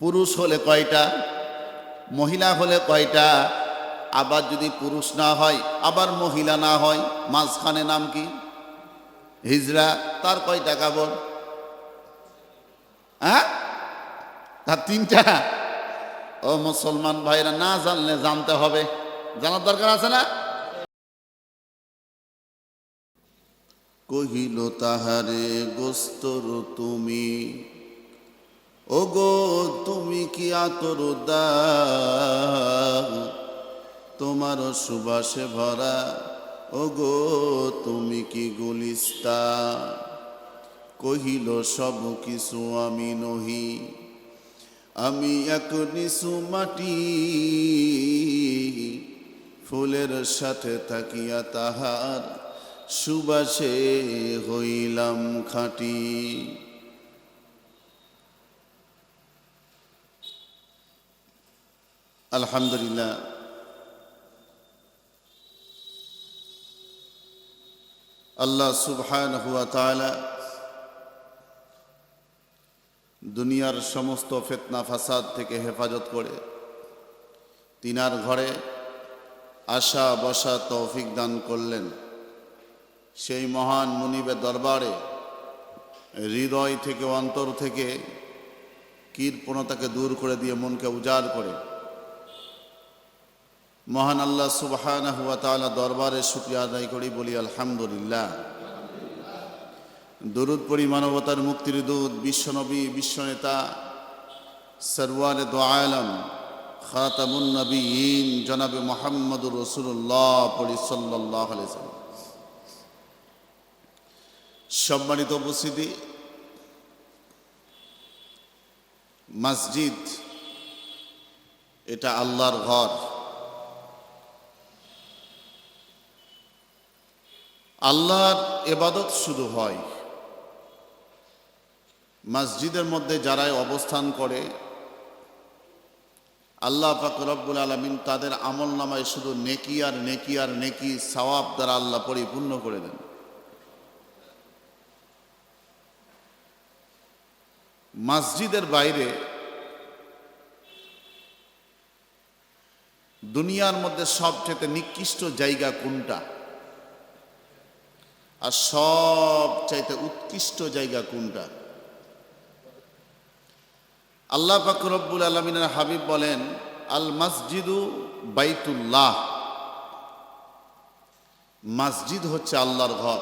পুরুষ হলে কয়টা? মহিলা হলে কয়টা? আবার যদি পুরুষ না হয়, আবার মহিলা না হয়, মাঝখানে নাম কি? হিজরা, তার কয়টা কাবর হ্যাঁ? তার তিনটা? ও মুসলমান ভাইরা, না জানলে জানতে হবে। জানার দরকার আছে না? কহিল, তাহারে গোস্তর তুমি ও গো তুমি কি আতর তোমার সুবাসে ভরা ও গো তুমি কি গুলিস্তা কহিল, সব কিছু আমি নহি। আমি এক নিসু মাটি, ফুলের সাথে থাকিয়া তাহার সুবাসে হইলাম খাঁটি। আলহামদুলিল্লাহ। আল্লাহ সুবহান হুয়া তাআলা দুনিয়ার সমস্ত ফেতনা, ফাসাদ থেকে হেফাজত করে তিনার ঘরে আশা, বসা, তৌফিক দান করলেন। সেই মহান মুনিবের দরবারে হৃদয় থেকে, অন্তর থেকে কীর্পণতাকে দূর করে দিয়ে মনকে উজাড় করে মহান আল্লাহ সুবহান হুয়া তাআলা দরবারে শুক্রিয়া আদায় করি, বলি আলহামদুলিল্লাহ। দরুদ পরি মানবতার মুক্তির দূত বিশ্বনবী বিশ্বনেতা সরওয়ার দো আলম, খাতামুন নবীন, জনাবে মোহাম্মদুর রসুল্লাহ পরি সাল্লাহ সম্মানিত উপস্থিতি, মসজিদ, এটা আল্লাহর ঘর। আল্লাহর এবাদত শুধু হয়। মসজিদের মধ্যে যারাই অবস্থান করে, আল্লাহ রব্বুল আলমিন তাদের আমল নামায় শুধু নেকি আর নেকি আর নেকি সওয়াব দ্বারা আল্লাহ পরিপূর্ণ করে দেন। মসজিদের বাইরে দুনিয়ার মধ্যে সবচেয়ে নিকৃষ্ট জায়গা কোনটা? আর সব চাইতে উৎকৃষ্ট জায়গা কোনটা? আল্লাহ রব্বুল আলমিনের হাবিব বলেন, আল মসজিদু বাইতুল্লাহ। মসজিদ হচ্ছে আল্লাহর ঘর।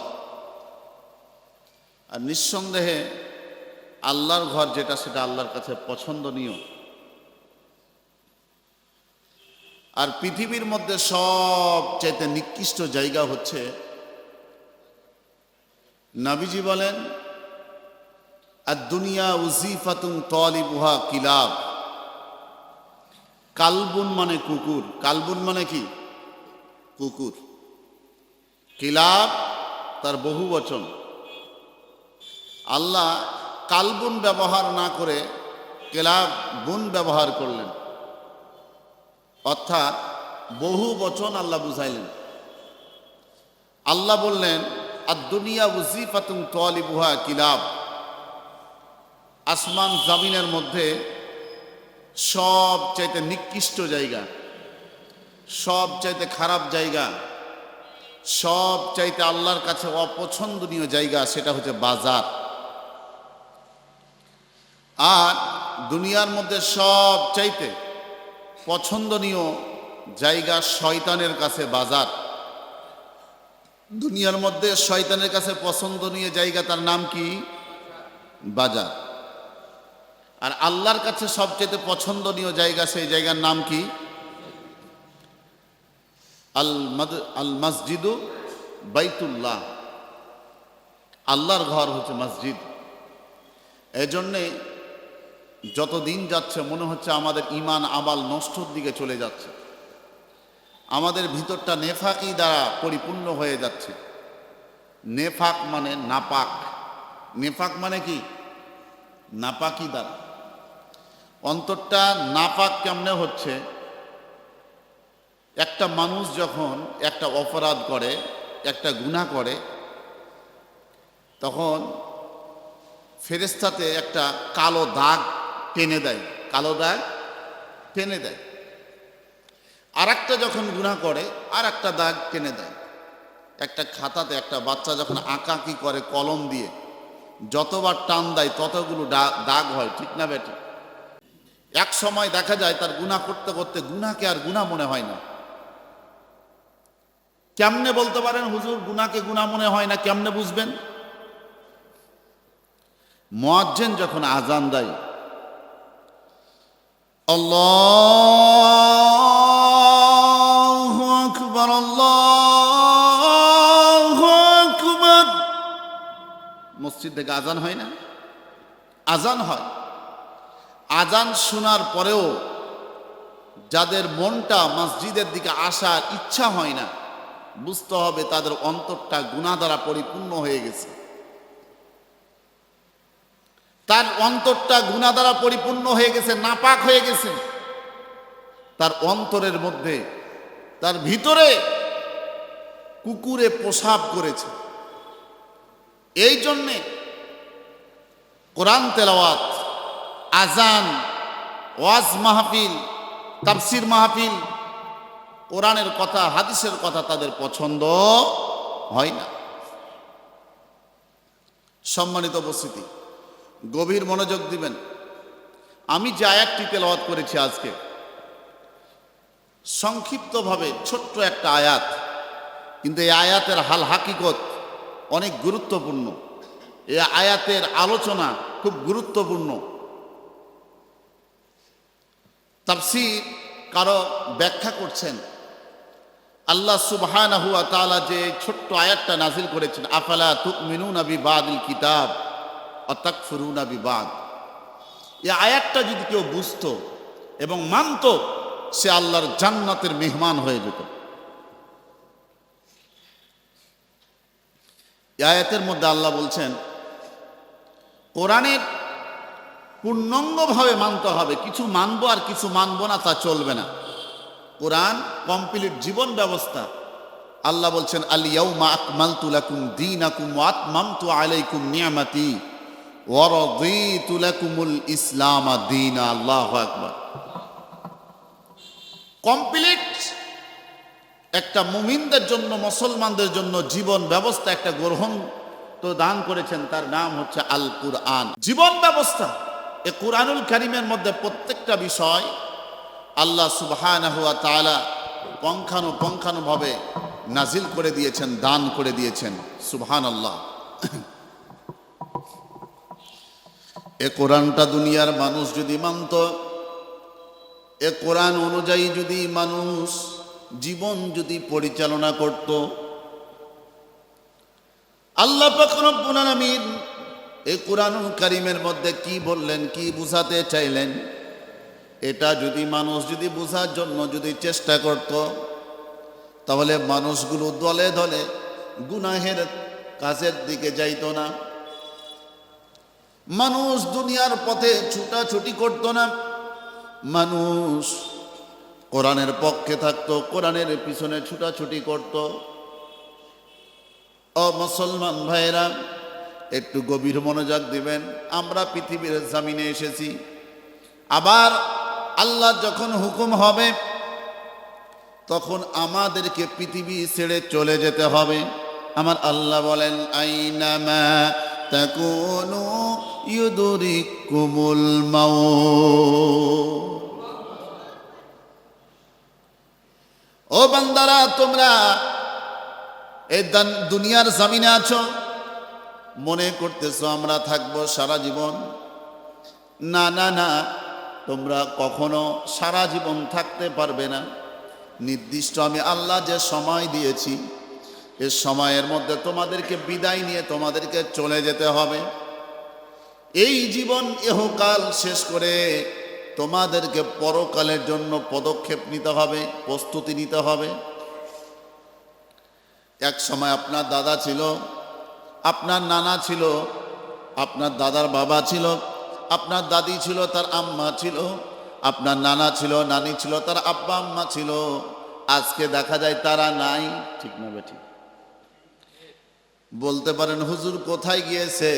আর নিঃসন্দেহে আল্লাহর ঘর যেটা, সেটা আল্লাহর কাছে পছন্দনীয়। আর পৃথিবীর মধ্যে সব চাইতে নিকৃষ্ট জায়গা হচ্ছে নাবিজি বলেন আর দুনিয়া উজিফাতুন তলিবুহা কিলাব। কালবুন মানে কুকুর। কালবুন মানে কি? কুকুর। কিলাব তার বহু বচন। আল্লাহ কালবুন ব্যবহার না করে কেলাব, বুন ব্যবহার করলেন। অর্থাৎ বহু বচন আল্লাহ বুঝাইলেন। আল্লাহ বললেন আর দুনিয়া উজিফাতুন তলিবুহা কিলাব। আসমান জামিনের মধ্যে সব চাইতে নিকৃষ্ট জায়গা সব চাইতে খারাপ জায়গা সব চাইতে আল্লাহর কাছে অপছন্দনীয় জায়গা সেটা হচ্ছে বাজার। আর দুনিয়ার মধ্যে সব চাইতে পছন্দনীয় জায়গা শয়তানের কাছে বাজার। দুনিয়ার মধ্যে শয়তানের কাছে পছন্দনীয় জায়গা তার নাম কি? বাজার। আর আল্লাহর কাছে সবচেয়ে পছন্দনীয় জায়গা সেই জায়গার নাম কি? আল মদ, আল মসজিদু বাইতুল্লাহ। আল্লাহর ঘর হচ্ছে মসজিদ। এজন্যে যত দিন যাচ্ছে মনে হচ্ছে আমাদের ইমান আবাল নষ্টর দিকে চলে যাচ্ছে। আমাদের ভিতরটা নেফাকি দ্বারা পরিপূর্ণ হয়ে যাচ্ছে। নেফাক মানে নাপাক। নেফাক মানে কি? নাপাকি দ্বারা। অন্তরটা নাপাক কেমনে হচ্ছে? একটা মানুষ যখন একটা অপরাধ করে, একটা গুণা করে, তখন ফেরেস্তাতে একটা কালো দাগ টেনে দেয়। কালো দাগ টেনে দেয়। আর একটা যখন গুণা করে আর একটা দাগ টেনে দেয়। একটা খাতাতে একটা বাচ্চা যখন আঁকাকি করে কলম দিয়ে, যতবার টান দেয়, ততগুলো দাগ হয়, ঠিক না বেটি? এক সময় দেখা যায় তার গুণা করতে করতে গুনাকে আর গুণা মনে হয় না। কেমনে বলতে পারেন হুজুর গুনাকে গুণা মনে হয় না, কেমনে বুঝবেন? মোয়াজ্জেন যখন আজান দেয়, আল্লাহু আকবার আকবার। মসজিদ থেকে আজান হয় না? আজান হয়। আজান শোনার পরেও যাদের মনটা মসজিদের দিকে আসার ইচ্ছা হয় না, বুঝতে হবে তাদের অন্তরটা গুণা দ্বারা পরিপূর্ণ হয়ে গেছে। তার অন্তরটা গুণা দ্বারা পরিপূর্ণ হয়ে গেছে, নাপাক হয়ে গেছে। তার অন্তরের মধ্যে তার ভিতরে কুকুরে প্রসাব করেছে। এই জন্যে কোরআন তেলাওয়াত আজান ওয়াজ মাহফিল, তাফসির মাহফিল, কোরআনের কথা, হাদিসের কথা তাদের পছন্দ হয় না। সম্মানিত উপস্থিতি, গভীর মনোযোগ দিবেন। আমি যে আয়াতটি তেলাওয়াত করেছি আজকে সংক্ষিপ্তভাবে ছোট্ট একটা আয়াত। কিন্তু এই আয়াতের হাল হাকিকত অনেক গুরুত্বপূর্ণ। এই আয়াতের আলোচনা খুব গুরুত্বপূর্ণ। তাফসির কারও ব্যাখ্যা করছেন, আল্লাহ সুবহান ওয়া তাআলা যে ছোট্ট আয়াতটা নাজিল করেছেন, আফালা তুক মিনু তুমিনুনা বিবাদিল কিতাব অতাকফুরুনা বিবাদ। এই আয়াতটা যদি কেউ বুঝতো এবং মানতো সে আল্লাহর জান্নাতের মেহমান হয়ে যেত। আয়াতের মধ্যে আল্লাহ বলছেন, কোরআনের পূর্ণাঙ্গভাবে মানতে হবে। কিছু মানবো আর কিছু মানবো না, তা চলবে না। কোরআন কমপ্লিট জীবন ব্যবস্থা। আল্লাহ বলছেন আলিয়াউমা ইসলাম দীনা। আল্লাহু কমপ্লিট একটা মুমিনদের জন্য, মুসলমানদের জন্য জীবন ব্যবস্থা একটা গ্রহণ তো দান করেছেন, তার নাম হচ্ছে আল কুরআন জীবন ব্যবস্থা, এ কুরআনুল কারিমের মধ্যে প্রত্যেকটা বিষয় আল্লাহ ওয়া তাআলা পঙ্খানু পঙ্খানুভাবে নাজিল করে দিয়েছেন, দান করে দিয়েছেন, সুবহানাল্লাহ। এ কোরআনটা দুনিয়ার মানুষ যদি মানত এ কোরআন অনুযায়ী যদি মানুষ জীবন যদি পরিচালনা করত, আল্লাহ পাক রব্বুল আলামিন এই কোরআনুল কারিমের মধ্যে কি বললেন, কি বুঝাতে চাইলেন? এটা যদি মানুষ যদি বোঝার জন্য যদি চেষ্টা করত, তাহলে মানুষগুলো দলে দলে গুনাহের কাজের দিকে যাইত না। মানুষ দুনিয়ার পথে ছুটাছুটি করত না। মানুষ। কোরআনের পক্ষে থাকতো, কোরআনের পিছনে ছুটাছুটি করত। ও মুসলমান ভাইরা একটু গভীর মনোযোগ দিবেন। আমরা পৃথিবীর জামিনে এসেছি। আবার আল্লাহ যখন হুকুম হবে, তখন আমাদেরকে পৃথিবী ছেড়ে চলে যেতে হবে। আমার আল্লাহ বলেন, আইনামা তাকুনু ইউদরিকুমুল মাউত। ও বান্দারা, তোমরা এই দান- দুনিয়ার জামিনে আছো, মনে করতেছো আমরা থাকব সারা জীবন। না না না, তোমরা কখনো সারা জীবন থাকতে পারবে না। নির্দিষ্ট আমি আল্লাহ যে সময় দিয়েছি এ সময়ের মধ্যে তোমাদেরকে বিদায় নিয়ে তোমাদেরকে চলে যেতে হবে। এই জীবন এহকাল শেষ করে তোমাদেরকে পরকালের জন্য পদক্ষেপ নিতে হবে, প্রস্তুতি নিতে হবে। এক সময় আপনার দাদা ছিল, আপনার নানা ছিল, আপনার দাদার বাবা ছিল, আপনার দাদি ছিল, তার আম্মা ছিল, আপনার নানা ছিল, নানি ছিল, তার আব্বা আম্মা ছিল। আজকে দেখা যায় তারা নাই। ঠিক না বেঠিক। বলতে পারেন, হুজুর কোথায় গিয়েছে?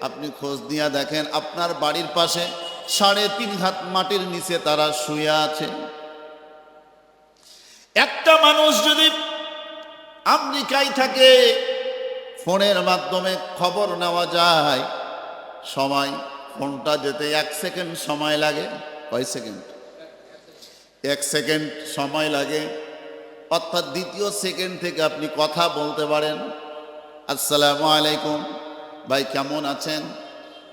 আপনি খোঁজ নিয়ে দেখেন, আপনার বাড়ির পাশে সাড়ে তিন হাত মাটির নিচে তারা শুয়ে আছে। একটা মানুষ যদি আমেরিকায় থাকে, ফোনের মাধ্যমে খবর নেওয়া যায়, সময়, ফোনটা যেতে এক সেকেন্ড সময় লাগে। কয় সেকেন্ড? এক সেকেন্ড সময় লাগে। অর্থাৎ দ্বিতীয় সেকেন্ড থেকে আপনি কথা বলতে পারেন। আসসালামু আলাইকুম। ভাই, কেমন আছেন?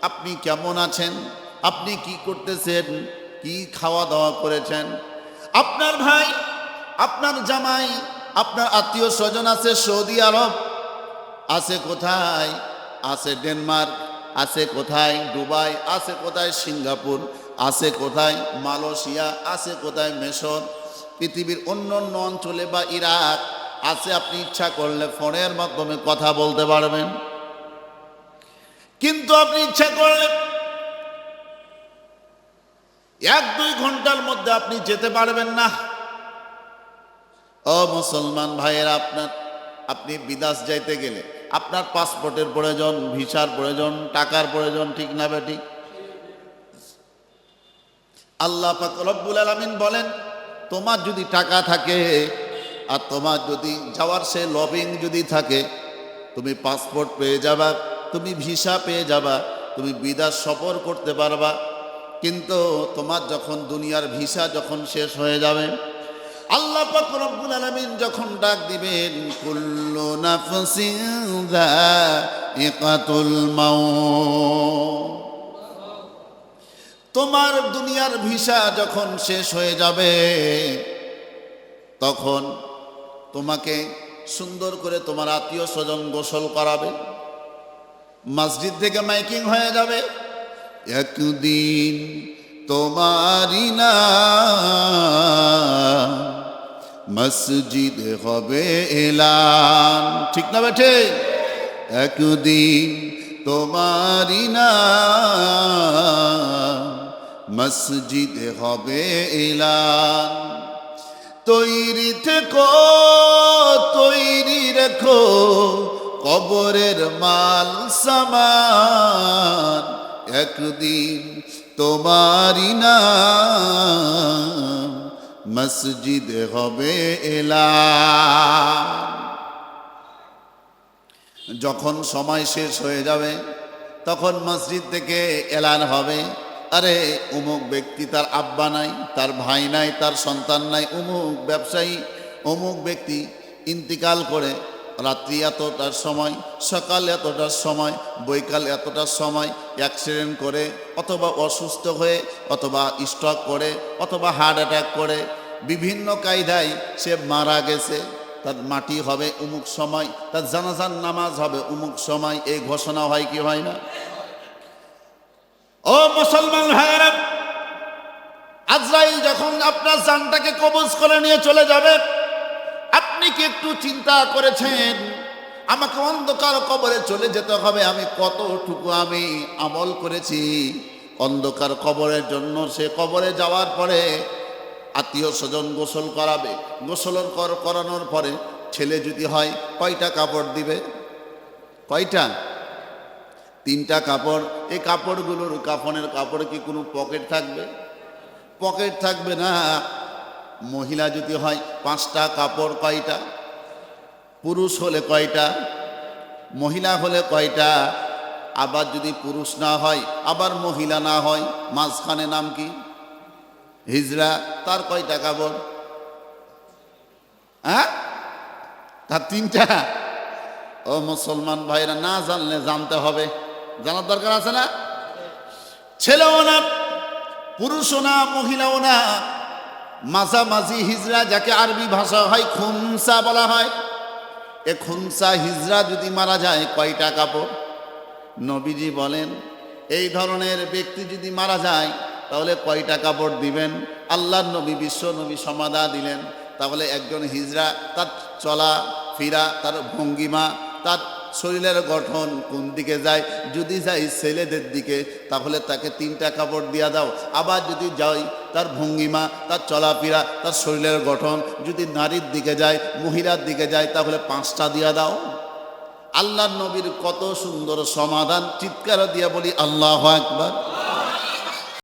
আপনি কেমন আছেন? আপনি কি করতেছেন? কি খাওয়া দাওয়া করেছেন? আপনার ভাই, আপনার জামাই, আপনার আত্মীয় স্বজন আছে সৌদি আরব? আছে কোথায়? আছে ডেনমার্ক, আছে কোথায় দুবাই, আছে কোথায় সিঙ্গাপুর, আছে কোথায় মালয়েশিয়া, আছে কোথায় মেশর? পৃথিবীর অন্য অন্য অঞ্চলে বা ইরাক আছে, আপনি ইচ্ছা করলে ফোনের মাধ্যমে কথা বলতে পারবেন। কিন্তু আপনি ইচ্ছা করলে এক দুই ঘণ্টার মধ্যে আপনি যেতে পারবেন না। ও মুসলমান ভাইয়েরা, আপনার, আপনি বিদাস যাইতে গেলে আপনার পাসপোর্টের প্রয়োজন, ভিসার প্রয়োজন, টাকার প্রয়োজন, ঠিক না বেটি? আল্লাহ পাক রব্বুল আলামিন বলেন, তোমার যদি টাকা থাকে আর তোমার যদি যাওয়ার সে লবিং যদি থাকে, তুমি পাসপোর্ট পেয়ে যাবা, তুমি ভিসা পেয়ে যাবা, তুমি বিদেশ সফর করতে পারবা। কিন্তু তোমার যখন দুনিয়ার ভিসা যখন শেষ হয়ে যাবে, আল্লাহ পাক রব্বুল আলামিন যখন ডাক দিবেন, কুল্লু নাফসিন যায়িকাতুল মাউত। তোমার দুনিয়ার ভিসা যখন শেষ হয়ে যাবে, তখন তোমাকে সুন্দর করে তোমার আত্মীয় স্বজন গোসল করাবে। মসজিদ থেকে মাইকিং হয়ে যাবে। একদিন তোমারই না মসজিদ হবে এলান। ঠিক না বেঠে? একদিন তোমারই না মসজিদ হবে এলান। তৈরি থেকো, তৈরি রেখো, কবরের মাল সামান, একদিন তোমারই না মসজিদ হবে এলা যখন সময় শেষ হয়ে যাবে, তখন মসজিদ থেকে এলান হবে। আরে অমুক ব্যক্তি তার আব্বা নাই, তার ভাই নাই, তার সন্তান নাই অমুক ব্যবসায়ী অমুক ব্যক্তি ইন্তিকাল করে, রাত্রি এতটার সময়, সকাল এতটার সময়, বৈকাল এতটার সময় অ্যাক্সিডেন্ট করে, অথবা অসুস্থ হয়ে, অথবা স্ট্রোক করে, অথবা হার্ট অ্যাটাক করে, বিভিন্ন কায়দায় সে মারা গেছে। তার মাটি হবে উমুক সময়, তার জানাজান নামাজ হবে উমুক সময়, এই ঘোষণা হয় কি হয় না? ও মুসলমান ভাইয়েরা, আজরাইল যখন আপনার জানটাকে কবজ করে নিয়ে চলে যাবে, আপনি কি একটু চিন্তা করেছেন? আমাকে অন্ধকার কবরে চলে যেতে হবে, আমি কতটুকু আমি আমল করেছি? অন্ধকার কবরের জন্য সে কবরে যাওয়ার পরে আত্মীয় স্বজন গোসল করাবে। গোসল কর, করানোর পরে ছেলে যদি হয়, কয়টা কাপড় দিবে? কয়টা? তিনটা কাপড়, এই কাপড়গুলোর কাফনের কাপড়ে কি কোনো পকেট থাকবে? পকেট থাকবে না। মহিলা যদি হয়, পাঁচটা কাপড় কয়টা? পুরুষ হলে কয়টা? মহিলা হলে কয়টা? আবার যদি পুরুষ না হয়, আবার মহিলা না হয়, মাঝখানে নাম কি? হিজরা তার কয়টা কাপড়? হ্যাঁ? তার তিনটা? ও মুসলমান ভাইরা, না জানলে জানতে হবে। জানার দরকার আছে না? ছেলেও না, পুরুষও না, মহিলাও না। মাঝামাঝি হিজরা যাকে আরবি ভাষা হয় খুনসা বলা হয়। এ খুনসা হিজরা যদি মারা যায় কয়টা কাপড়? নবীজি বলেন, এই ধরনের ব্যক্তি যদি মারা যায়, তাহলে কয়টা কাপড় দিবেন? আল্লাহর নবী, বিশ্ব নবী সমাধা দিলেন। তাহলে একজন হিজরা তার চলা, ফিরা, তার ভঙ্গিমা, তার শরীরের গঠন কোন দিকে যায়? যদি যাই ছেলেদের দিকে, তাহলে তাকে তিনটা কাপড় দিয়া দাও। আবার যদি যাই তার ভঙ্গিমা, তার চলাফেরা, তার শরীরের গঠন, যদি নারীর দিকে যায়, মহিলার দিকে যায়, তাহলে পাঁচটা দিয়া দাও। আল্লাহ নবীর কত সুন্দর সমাধান। চিৎকার দিয়া বলি, আল্লাহ একবার